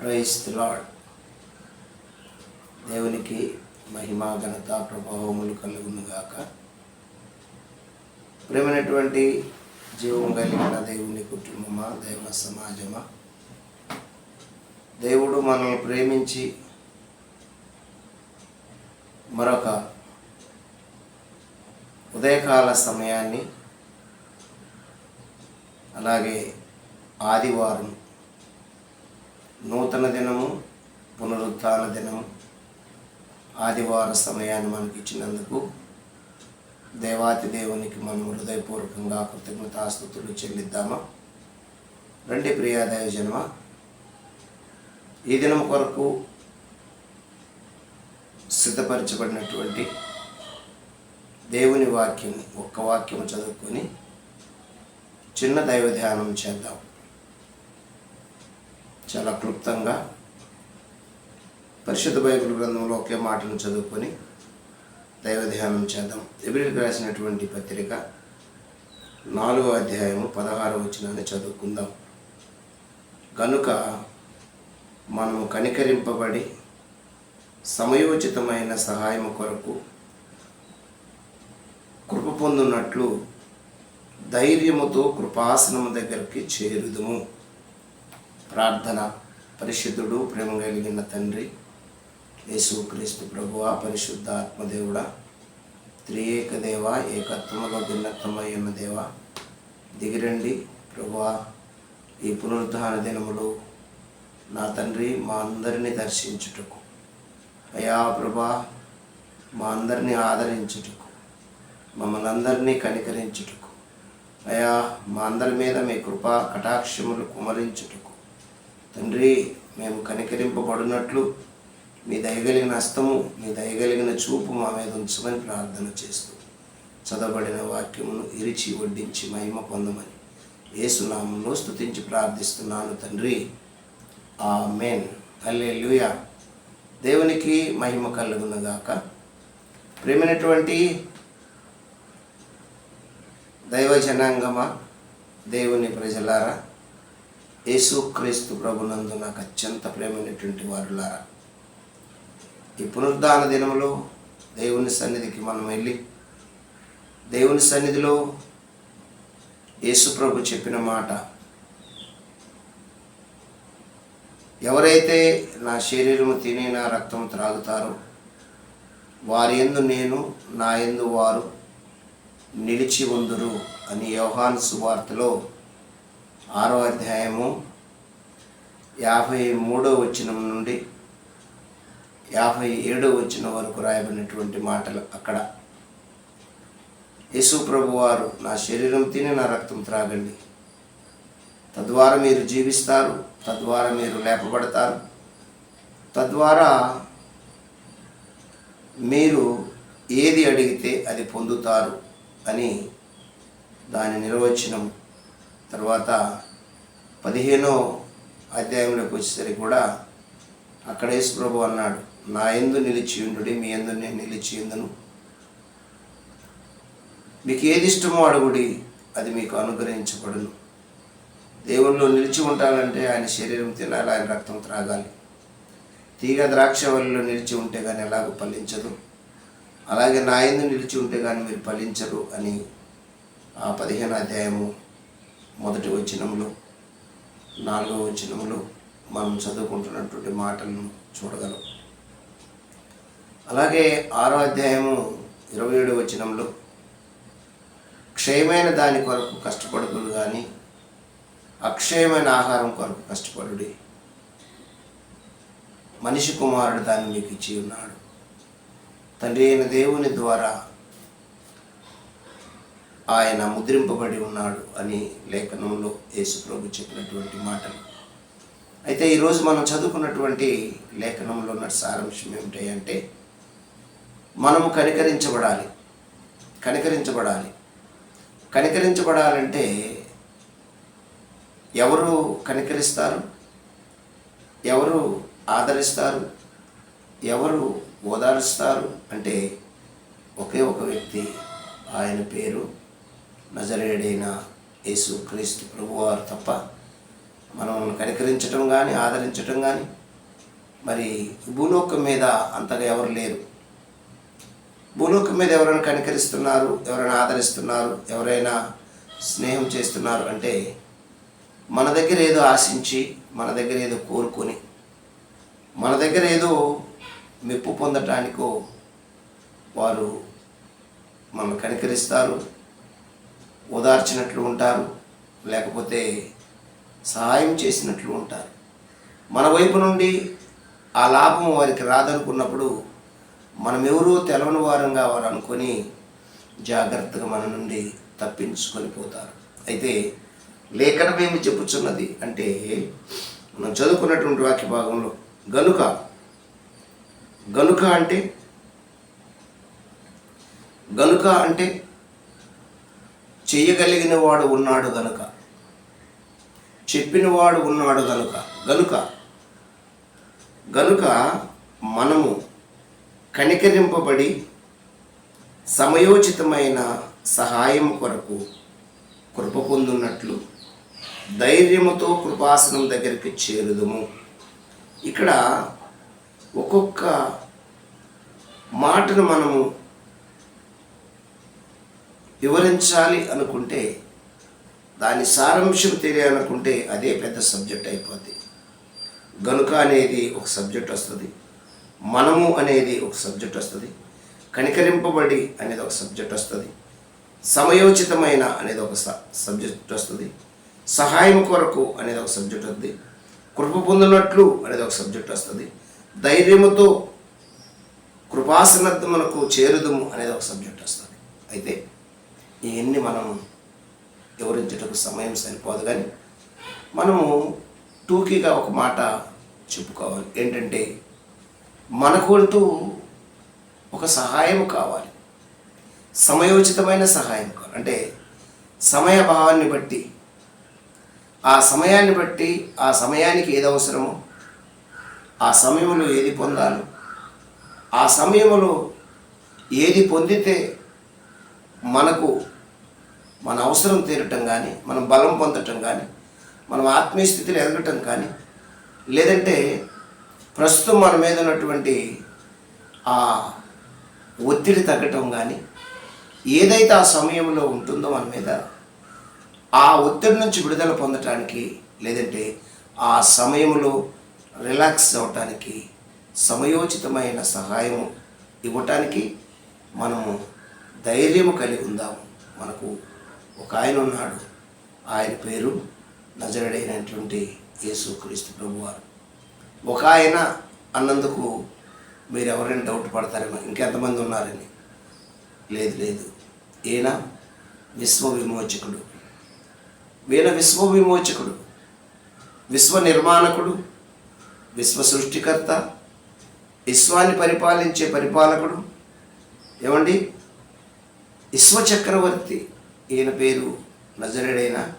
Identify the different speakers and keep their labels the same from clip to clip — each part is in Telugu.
Speaker 1: ప్రైస్ లాడ్ దేవునికి మహిమ ఘనత ప్రభావములు కలుగునుగాక ప్రేమైనటువంటి జీవం కలిగిన దేవుని కుటుంబమా దైవ సమాజమా? దేవుడు మనల్ని ప్రేమించి మరొక ఉదయకాల సమయాన్ని అలాగే ఆదివారం నూతన దినము పునరుత్థాన దినము ఆదివార సమయాన్ని మనకి ఇచ్చినందుకు దేవాతి దేవునికి మనం హృదయపూర్వకంగా కృతజ్ఞతాస్థుతులు చెల్లిద్దామా? రండి ప్రియా దైవజనమ ఈ దినం కొరకు సిద్ధపరచబడినటువంటి దేవుని వాక్యం ఒక్క వాక్యం చదువుకొని చిన్న దైవ ధ్యానం చేద్దాం. చాలా క్లుప్తంగా పరిశుద్ధ బైబిల్ గ్రంథంలో ఒకే మాటను చదువుకొని దైవ ధ్యానం చేద్దాం. ఎబ్రిల్కి రాసినటువంటి పత్రిక నాలుగో అధ్యాయము పదహారు వచనాన్ని చదువుకుందాం. కనుక మనము కనికరింపబడి సమయోచితమైన సహాయం కొరకు కృప పొందున్నట్లు ధైర్యముతో కృపాసనము దగ్గరికి చేరుదుము. ప్రార్థన పరిశుద్ధుడు ప్రేమ కలిగిన తండ్రి యేసుక్రీస్తు ప్రభువ పరిశుద్ధ ఆత్మదేవుడ త్రియేక దేవ ఏకత్వముగా భిన్నత్వమైన దేవ దిగిరండి ప్రభువా ఈ పునరుద్ధాన దినములు నా తండ్రి మా అందరినీ దర్శించుటకు. అయా ప్రభా మా అందరినీ ఆదరించుటకు మమ్మల్ని అందరినీ కనికరించుటకు. అయా మా అందరి మీద మీ కృపా కటాక్షములు కుమరించుటకు. తండ్రి మేము కనికరింపబడినట్లు మీ దయగలిగిన హస్తము మీ దయగలిగిన చూపు మా మీద ఉంచమని ప్రార్థన చేస్తూ చదవబడిన వాక్యమును ఇరిచి వడ్డించి మహిమ పొందమని ఏసునామంలో స్తుతించి ప్రార్థిస్తున్నాను తండ్రి. ఆ మేన్ అల్లే దేవునికి మహిమ కలుగునగాక. ప్రేమైనటువంటి దైవ జనాంగమా దేవుని ప్రజలారా యేసుక్రీస్తు ప్రభునందు నాకు అత్యంత ప్రేమైనటువంటి వారులారా ఈ పునరుద్ధాన దినంలో దేవుని సన్నిధికి మనం వెళ్ళి దేవుని సన్నిధిలో యేసు ప్రభు చెప్పిన మాట ఎవరైతే నా శరీరము తిని నా రక్తం త్రాగుతారో వారి ఎందు నేను నా ఎందు వారు నిలిచి ఉందురు అని యోహాన్ సువార్తలో ఆరో అధ్యాయము యాభై మూడో వచనం నుండి యాభై ఏడో వచనం వరకు రాయబడినటువంటి మాటలు అక్కడ. యేసు ప్రభు వారు నా శరీరం తిని నా రక్తం త్రాగండి. తద్వారా మీరు జీవిస్తారు తద్వారా మీరు లేపబడతారు. తద్వారా మీరు ఏది అడిగితే అది పొందుతారు అని దాని నిర్వచనం తర్వాత పదిహేనో అధ్యాయంలోకి వచ్చేసరికి కూడా అక్కడ యేసు ప్రభు అన్నాడు నా ఎందు నిలిచియుండు మీ ఎందు నేను నిలిచియుందును మీకు ఏది ఇష్టమో అడుగుడి అది మీకు అనుగ్రహించబడును. దేవుళ్ళు నిలిచి ఉండాలంటే ఆయన శరీరం తినాలి ఆయన రక్తం త్రాగాలి. తీగ ద్రాక్ష వల్లిలో నిలిచి ఉంటే కానీ ఎలాగో ఫలించదు. అలాగే నా ఎందు నిలిచి ఉంటే కానీ మీరు ఫలించరు అని ఆ పదిహేను అధ్యాయము మొదటి వచనంలో నాలుగో వచనంలో మనం చదువుకుంటున్నటువంటి మాటలను చూడగలం. అలాగే ఆరో అధ్యాయము ఇరవై ఏడు వచనంలో క్షయమైన దాని కొరకు కష్టపడుతుంది కానీ అక్షయమైన ఆహారం కొరకు కష్టపడుడి. మనిషి కుమారుడు దాన్ని మీకు ఇచ్చి ఉన్నాడు తండ్రి అయిన దేవుని ద్వారా ఆయన ముద్రింపబడి ఉన్నాడు అని లేఖనంలో యేసుప్రభు చెప్పినటువంటి మాటలు. అయితే ఈరోజు మనం చదువుకున్నటువంటి లేఖనంలో ఉన్న సారాంశం ఏమిటంటే మనము కనికరించబడాలి. కనికరించబడాలి. కనికరించబడాలంటే ఎవరు కనికరిస్తారు? ఎవరు ఆదరిస్తారు? ఎవరు ఓదారుస్తారు? అంటే ఒకే ఒక వ్యక్తి ఆయన పేరు నజరేడైన యేసు క్రీస్తు ప్రభువారు తప్ప మనం కనికరించటం కానీ ఆదరించటం కానీ మరి భూలోకం మీద అంతగా ఎవరు లేరు. భూలోకం మీద ఎవరైనా కనికరిస్తున్నారు ఎవరైనా ఆదరిస్తున్నారు ఎవరైనా స్నేహం చేస్తున్నారు అంటే మన దగ్గర ఏదో ఆశించి మన దగ్గర ఏదో కోరుకొని మన దగ్గర ఏదో మెప్పు పొందటానికో వారు మనం కనికరిస్తారు. ఓదార్చినట్లు ఉంటారు లేకపోతే సహాయం చేసినట్లు ఉంటారు. మన వైపు నుండి ఆ లాభం వారికి రాదనుకున్నప్పుడు మనం తెలవని వారంగా వారు అనుకొని జాగ్రత్తగా మన నుండి తప్పించుకొని పోతారు. అయితే లేఖనం ఏమి చెప్పుచున్నది అంటే మనం చదువుకున్నటువంటి వాక్య భాగంలో గనుక గనుక అంటే గనుక అంటే చేయగలిగిన వాడు ఉన్నాడు గనుక. చెప్పినవాడు ఉన్నాడు గనుక. గనుక గనుక మనము కనికరింపబడి సమయోచితమైన సహాయం కొరకు కృప పొందున్నట్లు ధైర్యముతో కృపాసనం దగ్గరికి చేరుదుము. ఇక్కడ ఒక్కొక్క మాటను మనము వివరించాలి అనుకుంటే దాని సారాంశం తెలియాలనుకుంటే అదే పెద్ద సబ్జెక్ట్ అయిపోద్ది. గనుక అనేది ఒక సబ్జెక్ట్ వస్తుంది. మనము అనేది ఒక సబ్జెక్ట్ వస్తుంది. కనికరింపబడి అనేది ఒక సబ్జెక్ట్ వస్తుంది. సమయోచితమైన అనేది ఒక స- సబ్జెక్ట్ వస్తుంది. సహాయం కొరకు అనేది ఒక సబ్జెక్ట్ వస్తుంది. కృప పొందినట్లు అనేది ఒక సబ్జెక్ట్ వస్తుంది. ధైర్యముతో కృపాసనత్వమునకు చేరుదుము అనేది ఒక సబ్జెక్ట్ వస్తుంది. అయితే ఇవన్నీ మనం వివరించటకు సమయం సరిపోదు కానీ మనము టూకీగా ఒక మాట చెప్పుకోవాలి. ఏంటంటే మన అంటూ ఒక సహాయం కావాలి. సమయోచితమైన సహాయం కావాలి. అంటే సమయ భావాన్ని బట్టి. ఆ సమయాన్ని బట్టి ఆ సమయానికి ఏది అవసరమో ఆ సమయంలో ఏది పొందాలో ఆ సమయంలో ఏది పొందితే మనకు మన అవసరం తీరటం కానీ మనం బలం పొందటం కానీ మనం ఆత్మీయ స్థితిలో ఎదగటం కానీ లేదంటే ప్రస్తుతం మన మీద ఉన్నటువంటి ఆ ఒత్తిడి తగ్గటం కానీ ఏదైతే ఆ సమయంలో ఉంటుందో మన మీద ఆ ఒత్తిడి నుంచి విడుదల పొందటానికి లేదంటే ఆ సమయంలో రిలాక్స్ అవ్వటానికి సమయోచితమైన సహాయం ఇవ్వటానికి మనము ధైర్యము కలిగి ఉందాము. మనకు ఒక ఆయన ఉన్నాడు. ఆయన పేరు నజరడైనటువంటి యేసుక్రీస్తు ప్రభువారు. ఒక ఆయన అన్నందుకు మీరు ఎవరైనా డౌట్ పడతారేమో ఇంకెంతమంది ఉన్నారని. లేదు లేదు. ఈయన విశ్వ విమోచకుడు ఈయన విశ్వ విమోచకుడు విశ్వ నిర్మాణకుడు విశ్వ సృష్టికర్త విశ్వాన్ని పరిపాలించే పరిపాలకుడు. ఏమండి? విశ్వ చక్రవర్తి ఈయన పేరు నజరుడైన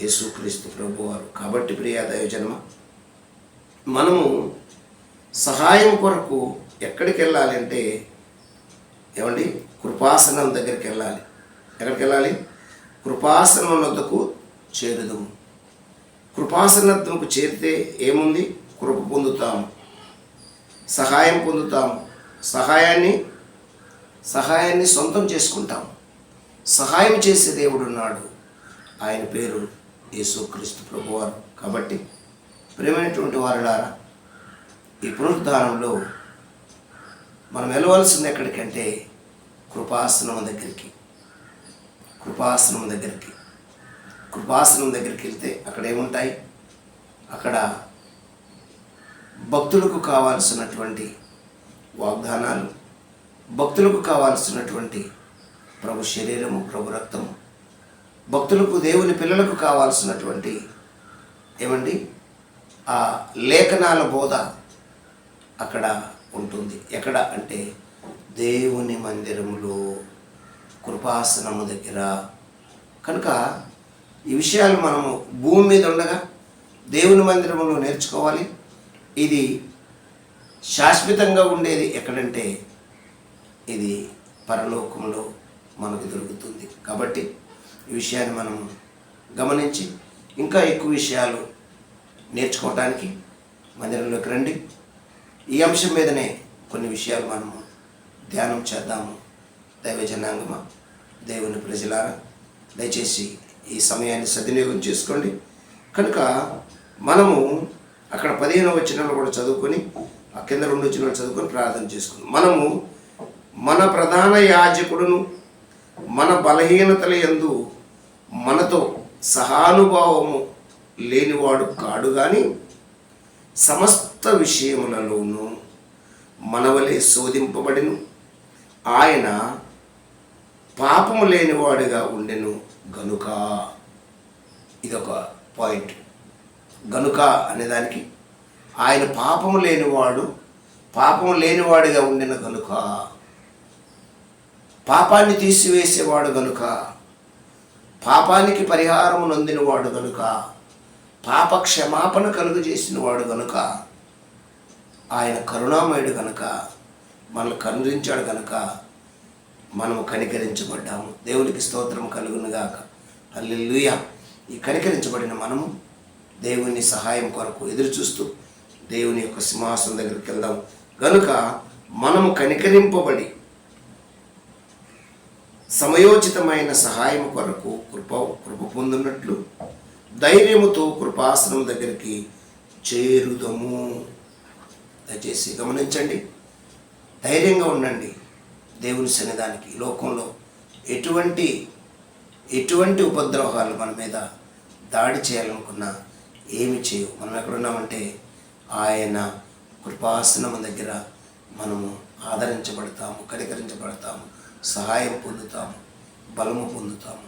Speaker 1: యేసుక్రీస్తు ప్రభువారు. కాబట్టి ప్రియ దైవజన్మ మనము సహాయం కొరకు ఎక్కడికి వెళ్ళాలి అంటే ఏమండి? కృపాసనం దగ్గరికి వెళ్ళాలి ఎక్కడికి వెళ్ళాలి కృపాసనం వద్దకు చేరుదాము. కృపాసనత్వకు చేరితే ఏముంది? కృప పొందుతాము. సహాయం పొందుతాము. సహాయాన్ని సహాయాన్ని సొంతం చేసుకుంటాం సహాయం చేసే దేవుడు ఉన్నాడు. ఆయన పేరు యేసుక్రీస్తు ప్రభువారు. కాబట్టి ప్రేమైనటువంటి వారులారా ఈ పునరుద్ధానంలో మనం వెళ్ళవలసింది ఎక్కడికంటే కృపాసనం దగ్గరికి కృపాసనం దగ్గరికి. కృపాసనం దగ్గరికి వెళ్తే అక్కడ ఏముంటాయి? అక్కడ భక్తులకు కావాల్సినటువంటి వాగ్దానాలు భక్తులకు కావాల్సినటువంటి ప్రభు శరీరము ప్రభు రక్తము. భక్తులకు దేవుని పిల్లలకు కావాల్సినటువంటి ఏమండి? ఆ లేఖనాల బోధ అక్కడ ఉంటుంది. ఎక్కడ అంటే దేవుని మందిరములో కృపాసనము దగ్గర. కనుక ఈ విషయాలు మనము భూమి మీద ఉండగా దేవుని మందిరములో నేర్చుకోవాలి. ఇది శాశ్వతంగా ఉండేది ఎక్కడంటే ఇది పరలోకంలో. మనకు దొరుకుతుంది. కాబట్టి ఈ విషయాన్ని మనం గమనించి ఇంకా ఎక్కువ విషయాలు నేర్చుకోవటానికి మందిరంలోకి రండి. ఈ అంశం మీదనే కొన్ని విషయాలు మనము ధ్యానం చేద్దాము. దైవ జనాంగమా దేవుని ప్రజలారా దయచేసి ఈ సమయాన్ని సద్వినియోగం చేసుకోండి. కనుక మనము అక్కడ పదిహేను వచ్చినాలు కూడా చదువుకొని ఆ కింద రెండు వచనాలు చదువుకొని ప్రార్థన చేసుకుందాం. మనము మన ప్రధాన యాజకుడును మన బలహీనతల యందు మనతో సహానుభావము లేనివాడు కాడు కానీ సమస్త విషయములలోనూ మనవలే శోధింపబడిను. ఆయన పాపము లేనివాడిగా ఉండెను గనుక. ఇదొక పాయింట్. గనుక అనేదానికి ఆయన పాపము లేనివాడు పాపము లేనివాడిగా ఉండిన గనుక. పాపాన్ని తీసివేసేవాడు గనుక పాపానికి పరిహారం నొందినవాడు గనుక పాప క్షమాపణ కలుగజేసినవాడు గనుక ఆయన కరుణామయుడు గనుక మనల్ని కనుగరించాడు గనుక మనము కనికరించబడ్డాము. దేవునికి స్తోత్రం కలుగునుగాక. అల్లెలుయ ఈ కనికరించబడిన మనము దేవుని సహాయం కొరకు ఎదురు చూస్తూ దేవుని యొక్క సింహాసనం దగ్గరికి వెళ్దాం. గనుక మనము కనికరింపబడి సమయోచితమైన సహాయం కొరకు కృప కృప పొందినట్లు ధైర్యముతో కృపాసనం దగ్గరికి చేరుదము. దయచేసి గమనించండి. ధైర్యంగా ఉండండి. దేవుని సన్నిధానికి లోకంలో ఎటువంటి ఎటువంటి ఉపద్రోహాలు మన మీద దాడి చేయాలనుకున్నా ఏమి చేయవు. మనం ఎక్కడున్నామంటే ఆయన కృపాసనం దగ్గర మనము ఆదరించబడతాము కనికరించబడతాము. సహాయం పొందుతాము బలము పొందుతాము.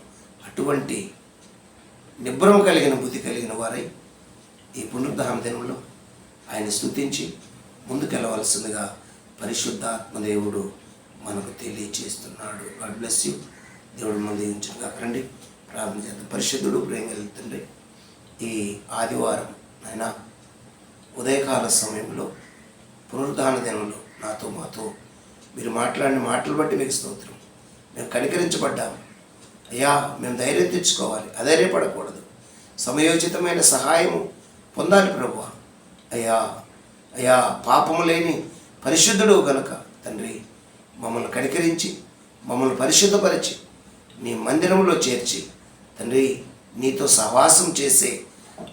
Speaker 1: అటువంటి నిబ్రం కలిగిన బుద్ధి కలిగిన వారై ఈ పునరుద్ధాన దినంలో ఆయన స్థుతించి ముందుకెళ్ళవలసిందిగా పరిశుద్ధాత్మదేవుడు మనకు తెలియచేస్తున్నాడు గాడ్ బ్లెస్ యూ దేవుడు మన దీవించుగా కాకండి ప్రార్థన చేద్దాం. పరిశుద్ధుడు ప్రేమ వెళ్తుండే ఈ ఆదివారం ఆయన ఉదయకాల సమయంలో పునరుద్ధాన దినంలో నాతో మాతో మీరు మాట్లాడిన మాటలు బట్టి మీకు స్తోత్రం. మేము కనికరించబడ్డాము. అయ్యా మేము ధైర్యం తెచ్చుకోవాలి. అధైర్యపడకూడదు. సమయోచితమైన సహాయము పొందాలి ప్రభు అయ్యా అయ్యా పాపము లేని పరిశుద్ధుడు గనుక తండ్రి మమ్మల్ని కనికరించి మమ్మల్ని పరిశుద్ధపరిచి నీ మందిరంలో చేర్చి తండ్రి నీతో సహవాసం చేసే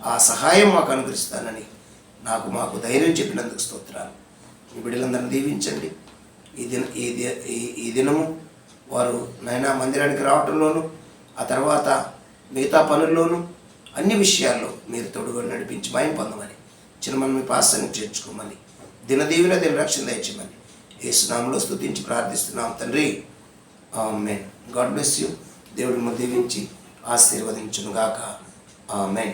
Speaker 1: ఆ సహాయం మాకు అనుగ్రహిస్తానని నాకు మాకు ధైర్యం చెప్పినందుకు స్తోత్రాలు. మీ బిడ్డలందరిని దీవించండి. ఈ దిన ఈ ఈ- దినము వారు నైనా మందిరానికి రావటంలోను ఆ తర్వాత మిగతా పనుల్లోనూ అన్ని విషయాల్లో మీరు తోడుగా నడిపించి భయం పొందమని చిన్నమని మీ పాసాన్ని చేర్చుకోమని దినదీవిన దిన రక్షణ దయచేయమని ఏసునామంలో స్థుతించి ప్రార్థిస్తున్నాం తండ్రి. ఆమెన్. God bless you. దేవుడి దీవించి ఆశీర్వదించునుగాక. ఆమెన్.